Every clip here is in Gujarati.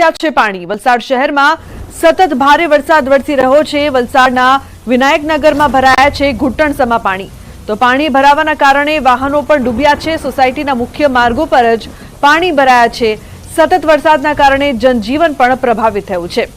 ઘૂસ્યા છે પાણી. વલસાડ શહેરમાં સતત ભારે વરસાદ વરસી રહ્યો છે. વલસાડના વિનાયકનગરમાં ભરાયા છે ઘૂંટણસમા પાણી. તો પાણી ભરાવાના કારણે વાહનો પણ ડૂબ્યા છે. સોસાયટીના મુખ્ય માર્ગો પર જ પાણી ભરાયા છે. સતત વરસાદના કારણે જનજીવન પણ પ્રભાવિત થયું છે.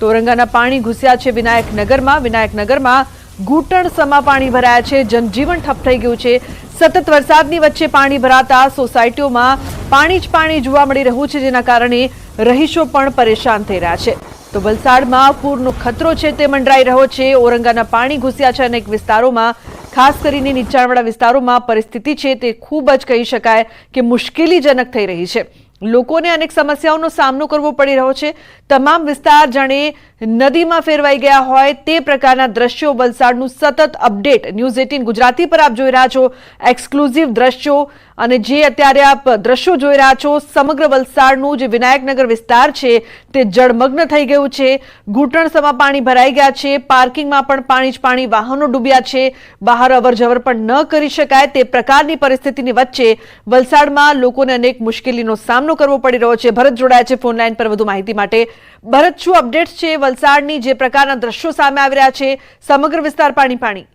તોરંગાના પાણી ઘૂસ્યા છે વિનાયકનગરમાં. વિનાયકનગરમાં ઘૂંટણસમા પાણી ભરાયા છે. જનજીવન ઠપ થઈ ગયું છે. સતત વરસાદની વચ્ચે પાણી ભરાતા સોસાયટીઓમાં પાણી જ પાણી જોવા મળી રહ્યું છે. જેના કારણે રહીશો પણ પરેશાન થઈ રહ્યા છે. તો વલસાડમાં પૂરનો ખતરો છે તે મંડરાઈ રહ્યો છે. ઓરંગાના પાણી ઘૂસ્યા છે અનેક વિસ્તારોમાં. ખાસ કરીને નીચાણવાળા વિસ્તારોમાં પરિસ્થિતિ છે તે ખૂબ જ કહી શકાય કે મુશ્કેલીજનક થઈ રહી છે. લોકોને અનેક સમસ્યાઓનો સામનો કરવો પડી રહ્યો છે. તમામ વિસ્તાર જાણે નદીમાં ફેરવાઈ ગયા હોય તે પ્રકારના દ્રશ્યો વલસાડનું સતત અપડેટ ન્યૂઝ એટીન ગુજરાતી પર આપ જોઈ રહ્યા છો. એક્સક્લુઝિવ દ્રશ્યો અને જે અત્યારે આપ દ્રશ્યો જોઈ રહ્યા છો, સમગ્ર વલસાડનું જે વિનાયકનગર વિસ્તાર છે તે જળમગ્ન થઈ ગયું છે. ઘૂંટણસમાં પાણી ભરાઈ ગયા છે. પાર્કિંગમાં પણ પાણી જ પાણી વાહનો ડૂબ્યા છે. બહાર અવરજવર પણ ન કરી શકાય તે પ્રકારની પરિસ્થિતિની વચ્ચે વલસાડમાં લોકોને અનેક મુશ્કેલીનો સામનો કરવો પડી રહ્યો છે. ભરત જોડાયા છે ફોન લાઈન પર વધુ માહિતી માટે. ભરત, શું અપડેટ છે વલસાડની જે પ્રકારના દ્રશ્યો સામે આવી રહ્યા છે? સમગ્ર વિસ્તાર પાણી પાણી.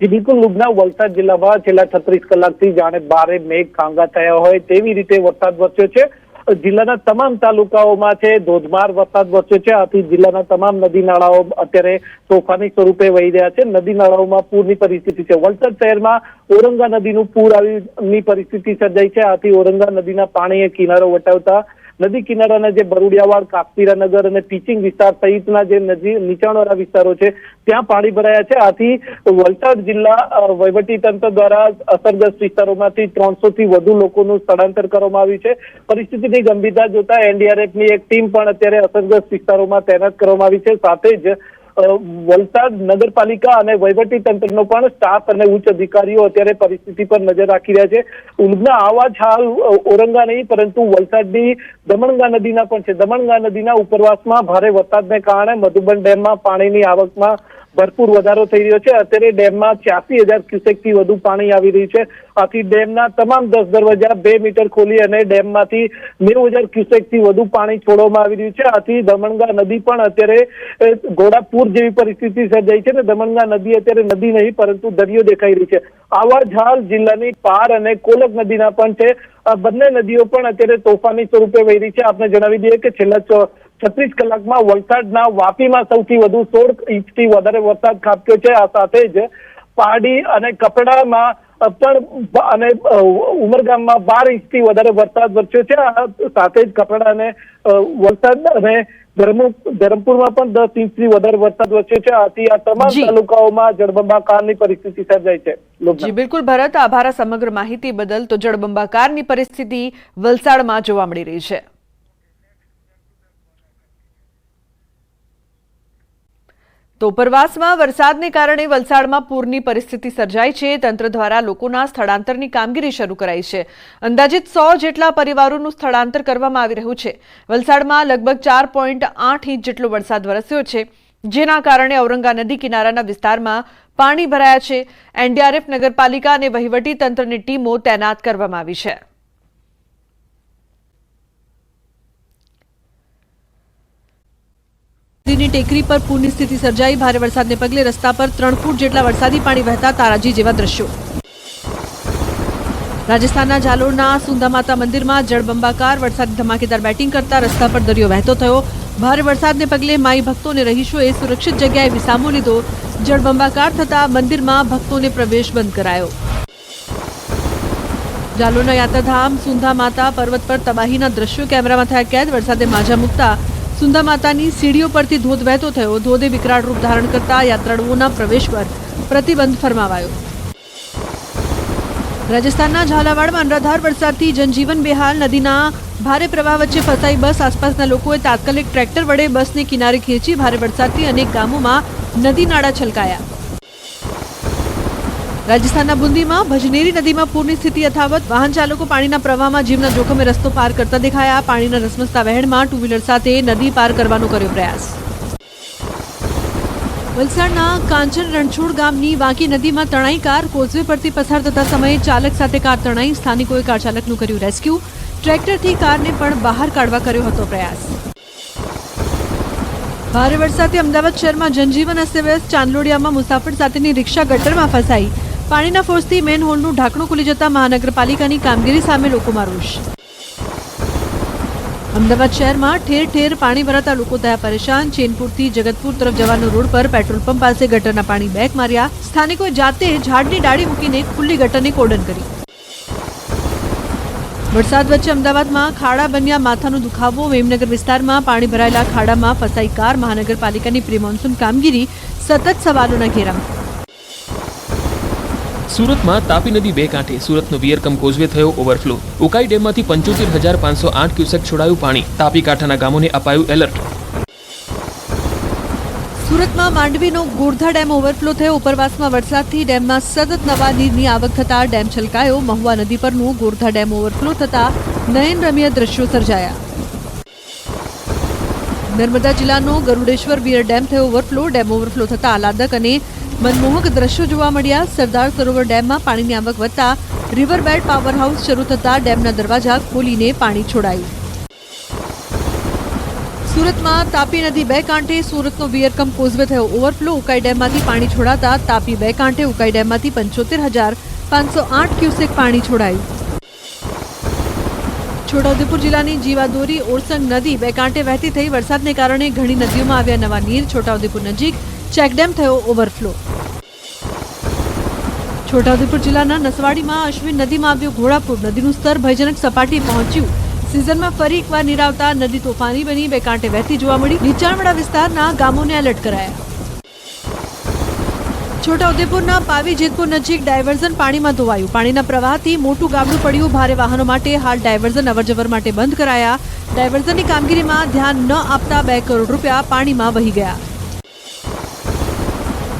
જે, બિલકુલ લુબના વલસાડ જિલ્લામાં છેલ્લા છત્રીસ કલાકથી જાણે ભારે મેઘ ખાંગા થયા હોય તેવી રીતે વરસાદ વરસ્યો છે. જિલ્લાના તમામ તાલુકાઓમાં છે, ધોધમાર વરસાદ વરસ્યો છે. આથી જિલ્લાના તમામ નદી નાળાઓ અત્યારે તોફાની સ્વરૂપે વહી રહ્યા છે. નદી નાળાઓમાં પૂરની પરિસ્થિતિ છે. વલસાડ શહેરમાં ઓરંગા નદીનું પૂર આવીની પરિસ્થિતિ સર્જાઈ છે. આથી ઓરંગા નદીના પાણીએ કિનારો વટાવતા નદી કિનારાના જે બરુડિયાવાડ કાપતીરા નગર અને ટીચિંગ વિસ્તાર સહિતના જે નદી નીચાણવાળા વિસ્તારો છે, ત્યાં પાણી ભરાયા છે. આથી વલસાડ જિલ્લા વહીવટી તંત્ર દ્વારા અસરગ્રસ્ત વિસ્તારોમાંથી ત્રણસો થી વધુ લોકોનું સ્થળાંતર કરવામાં આવ્યું છે. પરિસ્થિતિની ગંભીરતા જોતા એનડીઆરએફની એક ટીમ પણ અત્યારે અસરગ્રસ્ત વિસ્તારોમાં તૈનાત કરવામાં આવી છે. સાથે જ વલસાડ નગરપાલિકા અને વહીવટી પણ સ્ટાફ અને ઉચ્ચ અધિકારીઓ અત્યારે પરિસ્થિતિ પર નજર રાખી રહ્યા છે. ઊંઘના આવા જ હાલ ઓરંગા નહીં પરંતુ વલસાડની દમણગા નદીના પણ છે. દમણગા નદીના ઉપરવાસમાં ભારે વરસાદને કારણે મધુબન ડેમમાં પાણીની આવકમાં ભરપૂર વધારો થઈ રહ્યો છે. અત્યારે ડેમમાં છ્યાસી હજાર ક્યુસેકથી વધુ પાણી આવી રહ્યું છે. આથી ડેમના તમામ દસ દરવાજા બે મીટર ખોલી અને ડેમમાંથી નેવું હજાર ક્યુસેકથી વધુ પાણી છોડવામાં આવી રહ્યું છે. આથી દમણગા નદી પણ અત્યારે અ, ઘોડાપુર જેવી પરિસ્થિતિ સર્જાઈ છે ને દમણગા નદી અત્યારે નદી નહીં, પરંતુ દરિયો દેખાઈ રહી છે. આવા જ જિલ્લાની પાર અને કોલક નદીના પણ છે. બંને નદીઓ પણ અત્યારે તોફાની સ્વરૂપે વહી રહી છે. આપને જણાવી દઈએ કે છેલ્લા છત્રીસ કલાકમાં વલસાડના વાપીમાં સૌથી વધુ સોળ ઇંચથી વધારે વરસાદ ખાબક્યો છે. આ સાથે જ પારડી અને કપડામાં પણ અને ઉમરગામમાં બાર ઇંચથી વધારે વરસાદ વરસ્યો છે. સાથે જ કપડા અને વલસાડ અને ધરમપુરમાં પણ દસ ઇંચથી વધારે વરસાદ વરસ્યો છે. આથી આ તમામ. તાલુકાઓમાં જળબંબાકારની પરિસ્થિતિ સર્જાઈ છે. જી બિલકુલ ભરત આભાર સમગ્ર માહિતી બદલ. તો જળબંબાકારની પરિસ્થિતિ વલસાડમાં જોવા મળી રહી છે. તો ઉપરવાસમાં વરસાદને કારણે વલસાડમાં પૂરની પરિસ્થિતિ સર્જાઈ છે. તંત્ર દ્વારા લોકોના સ્થળાંતરની કામગીરી શરૂ કરાઈ છે. અંદાજિત સો જેટલા પરિવારોનું સ્થળાંતર કરવામાં આવી રહ્યું છે. વલસાડમાં લગભગ ચાર પોઈન્ટ આઠ ઇંચ જેટલો વરસાદ વરસ્યો છે. જેના કારણે ઔરંગા નદી કિનારાના વિસ્તારમાં પાણી ભરાયા છે. એનડીઆરએફ નગરપાલિકા અને વહીવટી તંત્રની ટીમો તૈનાત કરવામાં આવી છે. નદીની ટેકરી પર પૂરની સ્થિતિ સર્જાઈ. ભારે વરસાદને પગલે રસ્તા પર ત્રણ ફૂટ જેટલા વરસાદી પાણી વહેતા તારાજી જેવા દ્રશ્યો. રાજસ્થાનના જાલોરના સુંદામાતા મંદિરમાં જળબંબાકાર વરસાદી ધમાકેદાર બેટિંગ કરતા રસ્તા પર દરિયો વહેતો થયો. ભારે વરસાદને પગલે માઈ ભક્તોને રહીશોએ સુરક્ષિત જગ્યાએ વિસામો લીધો. જળબંબાકાર થતા મંદિરમાં ભક્તોને પ્રવેશ બંધ કરાયો. જાલોરના યાત્રાધામ સુંધા માતા પર્વત પર તબાહીના દ્રશ્યો. કેમેરામાં થયા કેદ, વરસાદે માજા મૂકતા સુંધા માતાની સીડીઓ પરથી ધોધ વહેતો થયો. ધોધે વિકરાળ રૂપ ધારણ કરતા યાત્રાળુઓના પ્રવેશ પર પ્રતિબંધ ફરમાવાયો. રાજસ્થાનના ઝાલાવાડમાં અનરાધાર વરસાદથી જનજીવન બેહાલ. નદીના ભારે પ્રવાહ વચ્ચે ફસાઈ બસ. આસપાસના લોકોએ તાત્કાલિક ટ્રેક્ટર વડે બસને કિનારે ખેંચી ભારે વરસાદથી અનેક ગામોમાં નદી નાળા છલકાયા. રાજસ્થાનના બુંદીમાં ભજનેરી નદીમાં પૂરની સ્થિતિ યથાવત. વાહન ચાલકો પાણીના પ્રવાહમાં જીવના જોખમે રસ્તો પાર કરતા દેખાયા. પાણીના રસમસતા વહેણમાં ટુ વ્હીલર સાથે નદી પાર કરવાનો કર્યો પ્રયાસ. વલસાડના કાંચન રણછોડ ગામની વાંકી નદીમાં તણાઈ કાર કોઝવે પરથી પસાર થતા સમયે ચાલક સાથે કાર તણાઈ. સ્થાનિકોએ કાર ચાલકનું કર્યું રેસ્ક્યુ. ટ્રેક્ટરથી કારને પણ બહાર કાઢવા કર્યો હતો પ્રયાસ. ભારે વરસાદથી અમદાવાદ શહેરમાં જનજીવન અસ્તવ્યસ્ત. ચાંદલોડિયામાં મુસાફર સાથેની રિક્ષા ગટરમાં ફસાઈ. પાણીના ફોર્સથી મેન હોલનું ઢાંકણું ખુલી જતા મહાનગરપાલિકાની કામગીરી સામે લોકોમાં રોષ. અમદાવાદ શહેરમાં ઠેર ઠેર પાણી ભરાતા લોકો થયા પરેશાન. ચેનપુરથી જગતપુર તરફ જવાનો રોડ પર પેટ્રોલ પંપ પાસે ગટરના પાણી બેક માર્યા. સ્થાનિકોએ જાતે ઝાડની ડાળી મૂકીને ખુલ્લી ગટરને કોડન કરી. વરસાદ વચ્ચે અમદાવાદમાં ખાડા બન્યા માથાનો દુખાવો. મેમનગર વિસ્તારમાં પાણી ભરાયેલા ખાડામાં ફસાઈ કાર. મહાનગરપાલિકાની પ્રી મોન્સૂન કામગીરી સતત સવાલોના ઘેરામાં. સુરતમાં તાપી નદી બે કાંઠે, સુરતનો વિયરકમ કોઝવે થયો ઓવરફ્લો. ઉકાઈ ડેમમાંથી પંચોતેર હજાર પાંચસો આઠ ક્યુસેક છોડાયું પાણી. તાપી કાંઠાના ગામોને અપાયું એલર્ટ. સુરતમાં માંડવીનો ગોરધા ડેમ ઓવરફ્લો થયો. ઉપરવાસમાં વરસાદથી ડેમમાં સતત નવા નીરની આવક થતા ડેમ છલકાયો. મહુવા નદી પરનું ગોરધા ડેમ ઓવરફ્લો થતા નયનરમ્ય દ્રશ્યો સર્જાયા. નર્મદા જિલ્લાનો ગરુડેશ્વર વીર ડેમ થયો ઓવરફ્લો. ડેમ ઓવરફ્લો થતા આહલાદક અને મનમોહક દ્રશ્યો જોવા મળ્યા. સરદાર સરોવર ડેમમાં પાણીની આવક વધતા રિવરબેડ પાવર હાઉસ શરૂ થતા ડેમના દરવાજા ખોલીને પાણી છોડાયું. સુરતમાં તાપી નદી બે કાંઠે સુરતનો વિયરકમ કોઝવે થયો ઓવરફ્લો. ઉકાઈ ડેમમાંથી પાણી છોડાતા તાપી બે કાંઠે, ઉકાઈ ડેમમાંથી પંચોતેર હજાર પાંચસો આઠ ક્યુસેક પાણી છોડાયું. છોટાઉદેપુર જિલ્લાની જીવાદોરી ઓરસંગ નદી બે કાંઠે વહેતી થઈ વરસાદને કારણે ઘણી નદીઓમાં આવ્યા નવા નીર. છોટાઉદેપુર નજીક ચેકડેમ થયો ઓવરફ્લો. છોટાઉદેપુર જિલ્લાના નસવાડીમાં અશ્વિન નદીમાં આવ્યો ઘોડાપુર. નદીનું સ્તર ભયજનક સપાટી પહોંચ્યું. સિઝનમાં ફરી એકવાર નીર આવતા નદી તોફાની બની. બે કાંઠે વહેતી જોવા મળી. નીચાણવાળા વિસ્તારના ગામોને એલર્ટ કરાયા. છોટાઉદેપુરના પાવી જેતપુર નજીક ડાયવર્ઝન પાણીમાં ધોવાયું. પાણીના પ્રવાહથી મોટું ગાબડું પડ્યું. ભારે વાહનો માટે હાલ ડાયવર્ઝન અવરજવર માટે બંધ કરાયા. ડાયવર્ઝનની કામગીરીમાં ધ્યાન ન આપતા બે કરોડ રૂપિયા પાણીમાં વહી ગયા.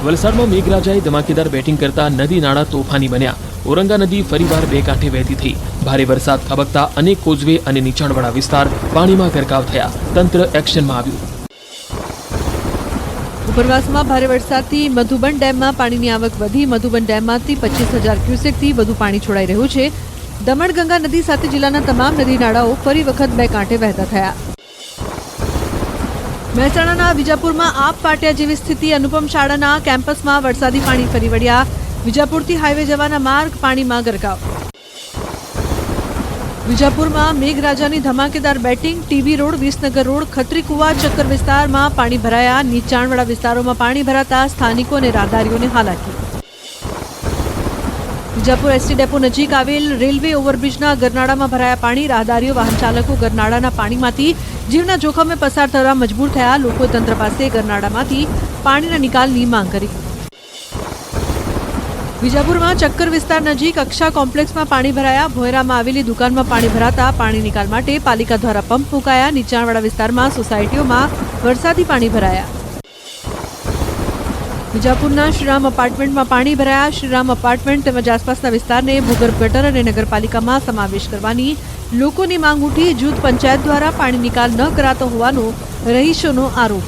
વલસાડમાં મેઘરાજાએ ધમાકેદાર બેટિંગ કરતા નદી નાળા તોફાની બન્યા. ઓરંગા નદી ફરીવાર બે કાંઠે વહેતી થઈ. ભારે વરસાદ ખાબકતા અનેક કોઝવે અને નીચાણવાળા વિસ્તાર પાણીમાં ગરકાવ થયા. તંત્ર એક્શનમાં આવ્યું. ઉપરવાસમાં ભારે વરસાદથી મધુબન ડેમમાં પાણીની આવક વધી. મધુબન ડેમમાંથી પચીસ હજાર ક્યુસેકથી વધુ પાણી છોડાઈ રહ્યું છે. દમણગંગા નદી સાથે જિલ્લાના તમામ નદી નાળાઓ ફરી વખત બે કાંઠે વહેતા થયા. મહેસાણાના વિજાપુરમાં આપ પાટિયા જેવી સ્થિતિ. અનુપમ શાળાના કેમ્પસમાં વરસાદી પાણી ફરી વળ્યા. વિજાપુરથી હાઈવે જવાના માર્ગ પાણીમાં ગરકાવ. વિજાપુરમાં મેઘરાજાની ધમાકેદાર batting, TV road, Visnagar road, Khatrikuva ચક્કર વિસ્તારમાં પાણી ભરાયા. નીચાણવાળા વિસ્તારોમાં પાણી ભરાતા સ્થાનિકો અને રાહદારીઓને હાલાકી. વિજાપુર એસટી ડેપો નજીક આવેલ રેલવે ઓવરબ્રિજના ગરનાળામાં ભરાયા પાણી. રાહદારીઓ, વાહન ચાલકો ગરનાળાના પાણીમાંથી જીવના જોખમે પસાર થવા મજબૂર થયા. લોકોએ તંત્ર પાસે ગરનાળામાંથી પાણીના નિકાલની માંગ કરી. વિજાપુરમાં ચક્કર વિસ્તાર નજીક અક્ષા કોમ્પ્લેક્સમાં પાણી ભરાયા. ભોયરામાં આવેલી દુકાનમાં પાણી ભરાતા પાણી નિકાલ માટે પાલિકા દ્વારા પંપ મુકાયા નીચાણવાળા વિસ્તારમાં સોસાયટીઓમાં વરસાદી પાણી ભરાયા. વિજાપુરના શ્રીરામ અપાર્ટમેન્ટમાં પાણી ભરાયા. શ્રીરામ અપાર્ટમેન્ટ તેમજ આસપાસના વિસ્તારને ભૂગર્ભ ગટર અને નગરપાલિકામાં સમાવેશ કરવાની લોકોની માંગ ઉઠી જૂથ પંચાયત દ્વારા પાણી નિકાલ ન કરાતો હોવાનો રહીશોનો આરોપ.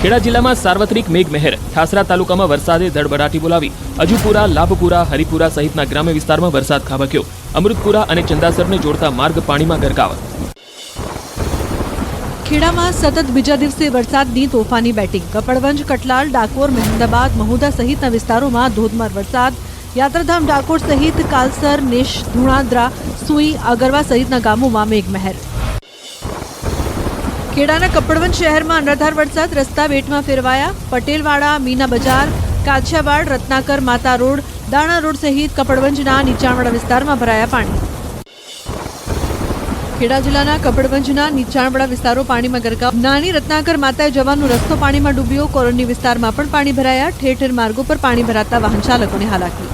ખેડા જિલ્લામાં સાર્વત્રિક મેઘમહેર ઠાસરા તાલુકામાં વરસાદે ધડબડાટી બોલાવી. અજુપુરા, લાભપુરા, હરિપુરા સહિતના ગ્રામ્ય વિસ્તારમાં વરસાદ ખાબક્યો. અમૃતપુરા અને ચંદાસરને જોડતા માર્ગ પાણીમાં ગરકાવ. ખેડામાં સતત બીજા દિવસે વરસાદની તોફાની બેટિંગ. કપડવંજ, કટલાલ, ડાકોર, મહેમદાબાદ મહુદા સહિતના વિસ્તારોમાં ધોધમાર વરસાદ. યાત્રાધામ ડાકોર સહિત કાલસર, નેશ, ધુણાદ્રા, સુઈ, આગરવા સહિતના ગામોમાં મેઘમહેર. ખેડાના કપડવંજ શહેરમાં અનરાધાર વરસાદ, રસ્તા બેટમાં ફેરવાયા. પટેલવાડા, મીના બજાર, કાછિયાવાડ, રત્નાકર, માતા રોડ, દાણા રોડ સહિત કપડવંજના નીચાણવાળા વિસ્તારમાં ભરાયા પાણી. ખેડા જિલ્લાના કપડવંજના નીચાણવાળા વિસ્તારો પાણીમાં ગરકાવ. નાની રત્નાકર માતાએ જવાનો રસ્તો પાણીમાં ડૂબ્યો. કોરોની વિસ્તારમાં પણ પાણી ભરાયા. ઠેર ઠેર માર્ગો પર પાણી ભરાતા વાહન ચાલકોને હાલાકી.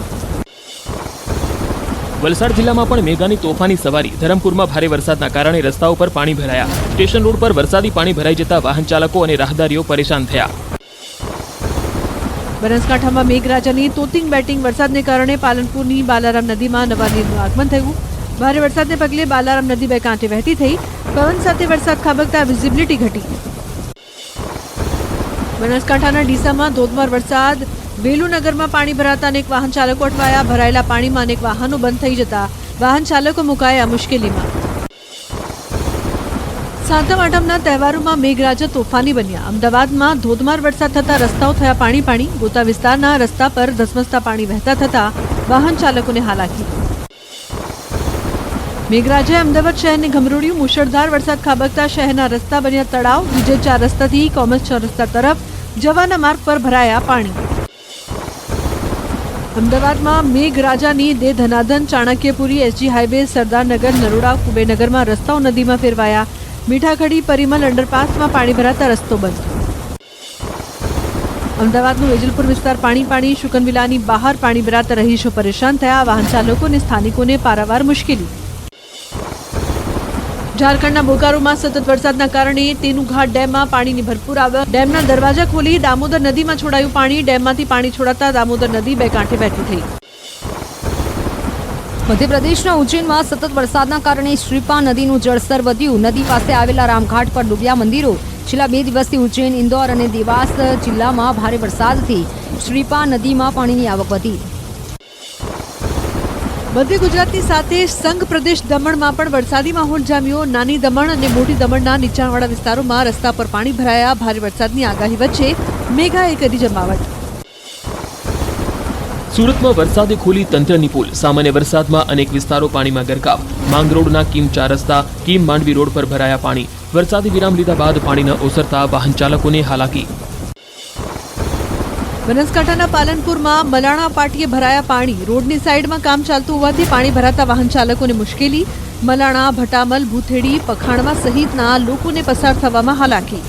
વલસાડ જિલ્લામાં પણ મેઘાની તોફાની સવારી. ધરમપુરમાં ભારે વરસાદના કારણે રસ્તાઓ પર પાણી ભરાયા. સ્ટેશન રોડ પર વરસાદી પાણી ભરાઈ જતા વાહન ચાલકો અને રાહદારીઓ પરેશાન થયા. બનાસકાંઠામાં મેઘરાજાની તોતિંગ બેટિંગ વરસાદને કારણે પાલનપુરની બાલારામ નદીમાં નવા નીરનું આગમન થયું. ભારે વરસાદને પગલે બાલારામ નદી બે કાંઠે વહેતી થઈ. પવન સાથે વરસાદ ખાબકતા વિઝિબિલિટી ઘટી. બનાસકાંઠાના ડીસામાં ધોધમાર વરસાદ. વેલુનગરમાં પાણી ભરાતા અનેક વાહન ચાલકો અટવાયા. ભરાયેલા પાણીમાં અનેક વાહનો બંધ થઈ જતા વાહન ચાલકો મુકાયા મુશ્કેલીમાં. સાતમ આઠમના તહેવારોમાં મેઘરાજા તોફાની બન્યા. અમદાવાદમાં ધોધમાર વરસાદ થતા રસ્તાઓ થયા પાણી પાણી. ગોતા વિસ્તારના રસ્તા પર ધસમસતા પાણી વહેતા થતા વાહન ચાલકોને હાલાકી. મેઘરાજાએ અમદાવાદ શહેરને ગમરોડ્યું મુશળધાર વરસાદ ખાબકતા શહેરના રસ્તા બન્યા તળાવ. બીજે ચાર રસ્તાથી કોમર્સ છ રસ્તા તરફ જવાના માર્ગ પર ભરાયા પાણી. અમદાવાદમાં મેઘરાજાની દે ધનાધન ચાણક્યપુરી એસજી હાઈવે સરદારનગર નરોડા કુબેનગરમાં રસ્તાઓ નદીમાં ફેરવાયા. મીઠાખડી પરિમલ અંડરપાસમાં પાણી ભરાતા રસ્તો બંધ. અમદાવાદનું વેજલપુર વિસ્તાર પાણી પાણી, શુકનવિલાની બહાર પાણી ભરાતા રહીશો પરેશાન થયા. વાહન ચાલકો અને સ્થાનિકોને પારાવાર મુશ્કેલી. ઝારખંડના બોકારોમાં સતત વરસાદના કારણે તેનુઘાટ ડેમમાં પાણીની ભરપૂર આવક. ડેમના દરવાજા ખોલી દામોદર નદીમાં છોડાયું પાણી. ડેમમાંથી પાણી છોડાતા દામોદર નદી બે કાંઠે બેઠી થઈ. મધ્યપ્રદેશના ઉજ્જૈનમાં સતત વરસાદના કારણે શ્રીપા નદીનું જળસ્તર વધ્યું. નદી પાસે આવેલા રામઘાટ પર ડૂબ્યા મંદિરો. છેલ્લા બે દિવસથી ઉજ્જૈન, ઇન્દોર અને દેવાસ જિલ્લામાં ભારે વરસાદથી શ્રીપા નદીમાં પાણીની આવક વધી. મધ્ય ગુજરાતની સાથે સંઘ પ્રદેશ દમણમાં પણ વરસાદી માહોલ જામ્યો. નાની દમણ અને મોટી દમણના નીચાણવાળા વિસ્તારોમાં રસ્તા પર પાણી ભરાયા. ભારે વરસાદની આગાહી વચ્ચે મેઘાએ કરી જમાવટ. સુરતમાં વરસાદે ખોલી તંત્રની પુલ. સામાન્ય વરસાદમાં અનેક વિસ્તારો પાણીમાં ગરકાવ. માંગરોળના કિમ ચાર રસ્તા, કિમ માંડવી રોડ પર ભરાયા પાણી. વરસાદી વિરામ લીધા બાદ પાણી ઓસરતા વાહન ચાલકોને હાલાકી. બનાસકાંઠાના પાલનપુરમાં મલાણા પાટીએ ભરાયા પાણી. રોડની સાઈડમાં કામ ચાલતું હોવાથી પાણી ભરાતા વાહન ચાલકોને મુશ્કેલી. મલાણા, ભટામલ, ભૂથેડી પખાણવા સહિતના લોકોને પસાર થવામાં હાલાકી.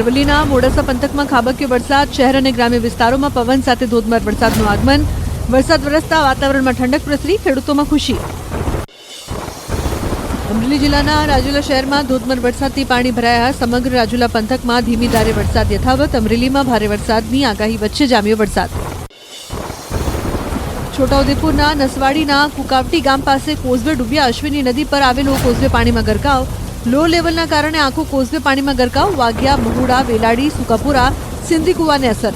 અરવલ્લીના મોડાસા પંથકમાં ખાબક્યો વરસાદ. શહેર અને ગ્રામ્ય વિસ્તારોમાં પવન સાથે ધોધમાર વરસાદનું આગમન. વરસાદ વરસતા વાતાવરણમાં ઠંડક પ્રસરી, ખેડૂતોમાં ખુશી. અમરેલી જિલ્લાના રાજુલા શહેરમાં ધોધમાર વરસાદથી પાણી ભરાયા. સમગ્ર રાજુલા પંથકમાં ધીમી ધારે વરસાદ યથાવત. અમરેલીમાં ભારે વરસાદની આગાહી વચ્ચે જામ્યો વરસાદ. છોટાઉદેપુરના નસવાડીના કુકાવટી ગામ પાસે કોઝવે ડૂબ્યા અશ્વિની નદી પર આવેલો કોઝવે પાણીમાં ગરકાવ. લો લેવલના કારણે આખો કોઝવે પાણીમાં ગરકાવ. વાઘિયા, મહુડા, વેલાડી, સુકાપુરા સિંધી કુવાને અસર.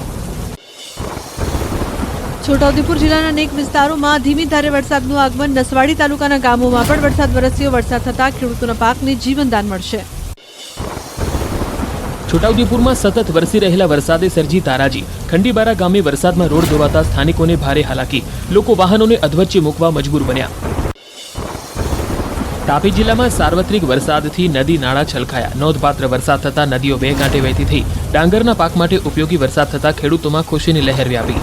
છોટાઉદેપુર જિલ્લાના અનેક વિસ્તારોમાં ધીમી ધારે વરસાદનું આગમન. નસવાડી તાલુકાના ગામોમાં પણ વરસાદ વરસ્યો. વરસાદ થતાં ખેડૂતોના પાકને જીવનદાન મળશે. છોટાઉદેપુરમાં સતત વરસી રહેલા વરસાદે સર્જી તારાજી. ખંડીબારા ગામે વરસાદમાં રોડ ધોવાતા સ્થાનિકોને ભારે હાલાકી. લોકો વાહનોને અધવચ્ચે મૂકવા મજબૂર બન્યા. તાપી જિલ્લામાં સાર્વત્રિક વરસાદથી નદી નાળા છલકાયા. નોંધપાત્ર વરસાદ થતા નદીઓ બે કાંઠે વહેતી થઈ. ડાંગરના પાક માટે ઉપયોગી વરસાદ થતા ખેડૂતોમાં ખુશીની લહેર વ્યાપી.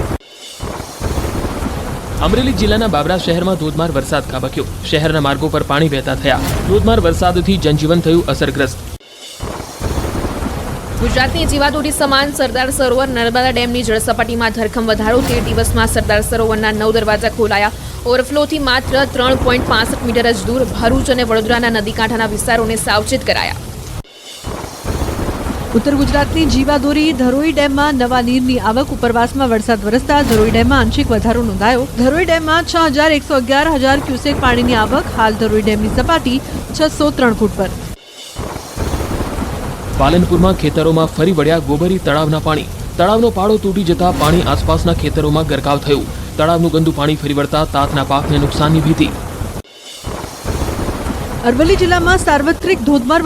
અમરેલી જિલ્લાના બાબરા શહેરમાં ધોધમાર વરસાદ ખાબક્યો. શહેરના માર્ગો પર પાણી વહેતા થયા. ધોધમાર વરસાદથી જનજીવન થયું અસરગ્રસ્ત. ગુજરાતની જીવાદોરી સમાન સરદાર સરોવર નર્મદા ડેમની જળસપાટીમાં ધરખમ વધારો. તેર દિવસમાં સરદાર સરોવરના નવ દરવાજા ખોલાયા. ઓવરફ્લોથી માત્ર ત્રણ પોઈન્ટ પાસઠ મીટર જ દૂર ભરૂચ અને વડોદરાના નદી કાંઠાના વિસ્તારોને સાવચેત કરાયા. ઉત્તર ગુજરાતની જીવાદોરી ધરોઈ ડેમમાં નવા નીરની આવક ઉપરવાસમાં વરસાદ વરસતા ધરોઈ ડેમમાં આંશિક વધારો નોંધાયો. ધરોઈ ડેમમાં છ હજાર એકસો અગિયાર હજાર ક્યુસેક પાણીની આવક હાલ ધરોઈ ડેમની સપાટી છસો ત્રણ ફૂટ પર. પાલનપુરમાં ખેતરોમાં ફરી વળ્યા ગોબરી તળાવના પાણી. તળાવનો પાળો તૂટી જતા પાણી આસપાસના ખેતરોમાં ગરકાવ થયું. તળાવનું ગંદુ પાણી ફરી વળતા તાતના પાકને નુકસાનની ભીતિ. અરવલ્લી જિલ્લામાં સાર્વત્રિક ધોધમાર